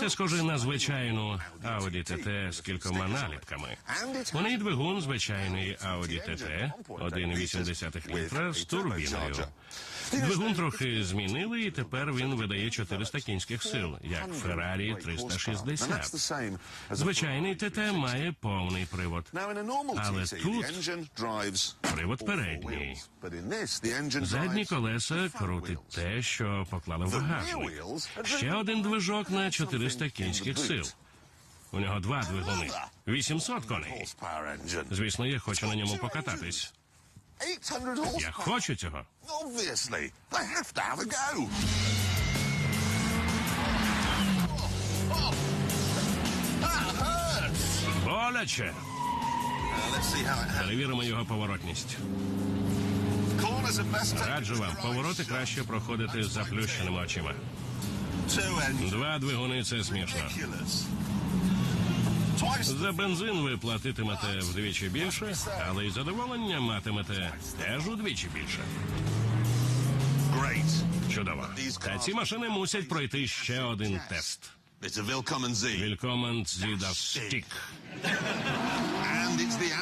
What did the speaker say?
Це схоже на звичайну Audi TT з кількома наліпками. У неї двигун звичайний Audi TT 1,8 літра з турбіною. Двигун трохи змінили, і тепер він видає 400 кінських сил, як Ferrari 360. Звичайний ТТ має повний привод. Але тут привод передній. Задні колеса крутить те, що поклали в багажник. Ще один движок на 400 кінських сил. У нього два двигуни. 800 коней. Звісно, я хочу на ньому покататись. Я хочу цього. Obviously, I have to have a go. Боляче. Перевіримо його поворотність. Раджу вам, повороти краще проходити з заплющеними очима. Два двигуни це смішно. За бензин ви платитимете вдвічі більше, але й задоволення матимете теж удвічі більше. Чудово. Та ці машини мусять пройти ще один тест. It's a Willkommen